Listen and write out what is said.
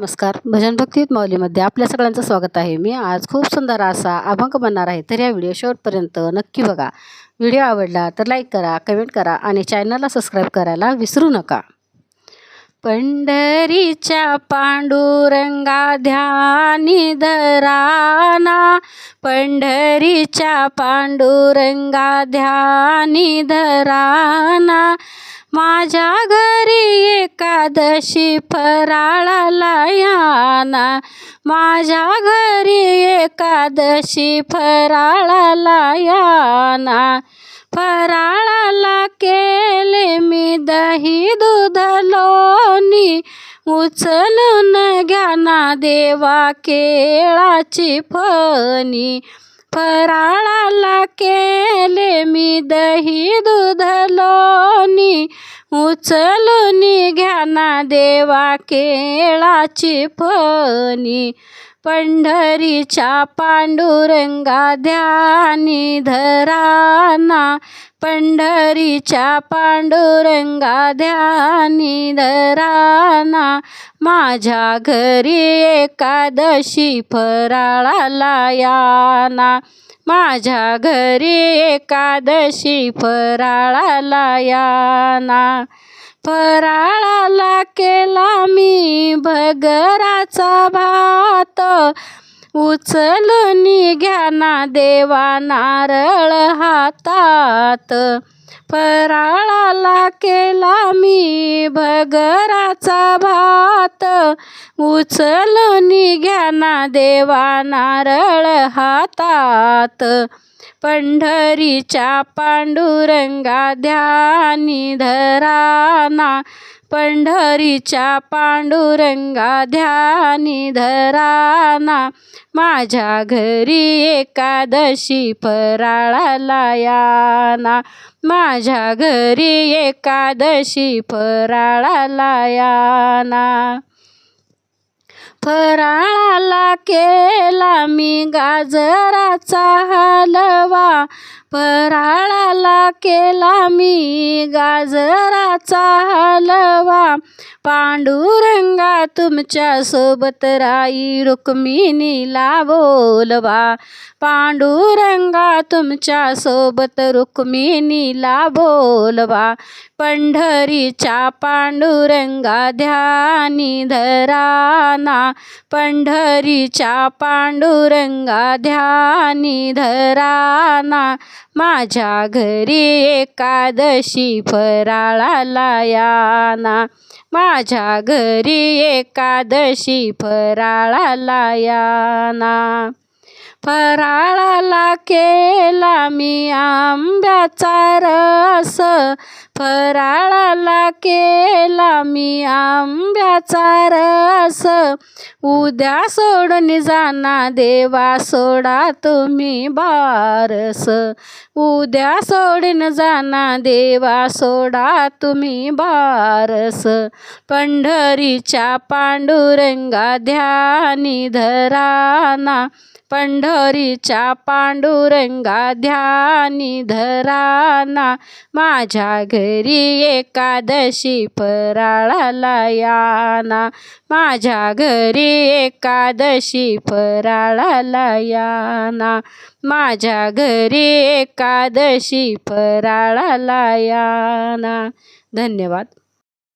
नमस्कार. भजन भक्तीत माऊलीमध्ये आपल्या सगळ्यांचं स्वागत आहे. मी आज खूप सुंदर असा अभंग बनणार आहे तर या व्हिडिओ शेवटपर्यंत नक्की बघा. व्हिडिओ आवडला तर लाईक करा कमेंट करा आणि चॅनलला सबस्क्राईब करायला विसरू नका. पंढरीच्या पांडुरंगा ध्यानी धराना पंढरीच्या पांडुरंगा ध्यानी धराना माझ्या घरी एकादशी फराळाला याना. माझ्या घरी एकादशी फराळाला याना. फराळाला केले मी दही दूध लोणी. उचलून घ्या ना देवा केळाची फणी. फराळाला केले मी दही दूध लोणी. उचलून घ्या ना देवा केळाची फणी. पंढरीच्या पांडुरंगा ध्यानी धराना पंढरीच्या पांडुरंगा ध्यानी धराना माझ्या घरी एकादशी फराळाला याना. माझ्या घरी एकादशी फराळाला याना. फराळाला केला मी भगराचा भात. उचलून घ्या ना देवा नारळ हातात. फराळाला केला मी भगराचा भात. उचलून घ्या ना देवा नारळ हातात. पंढरीच्या पांडुरंगा ध्यानी धराना पंढरीच्या पांडुरंगा ध्यानी धराना. माझ्या घरी एकादशी फराळाला याना. माझ्या घरी एकादशी फराळाला याना. फराळाला केला मी गाजराचा हलवा. फराळाला केला मी गाजराचा हलवा. पांडुरंगा तुमच्यासोबत राई रुक्मिणीला बोलवा पांडुरंगा तुमच्यासोबत रुक्मिणीला बोलवा पंढरीच्या पांडुरंगा ध्यानी धराना. पंढरीच्या पांडुरंगा ध्यानी धराना. माझ्या घरी एकादशी फराळाला याना. माझ्या घरी एकादशी फराळाला याना. फराळाला केला मी आंब्याचा रस. फराळाला केला मी आंब्याचा रस. उद्या सोडून जाना देवा सोडा तुम्ही बारस. उद्या सोडून जाना देवा सोडा तुम्ही बारस. पंढरीच्या पांडुरंगा ध्यानी धराना. पंढरीच्या पांडुरंगा ध्यानी धराना. माझ्या घरी एकादशी फराळाला याना. माझ्या घरी एकादशी फराळाला याना. माझ्या घरी एकादशी फराळाला याना. धन्यवाद.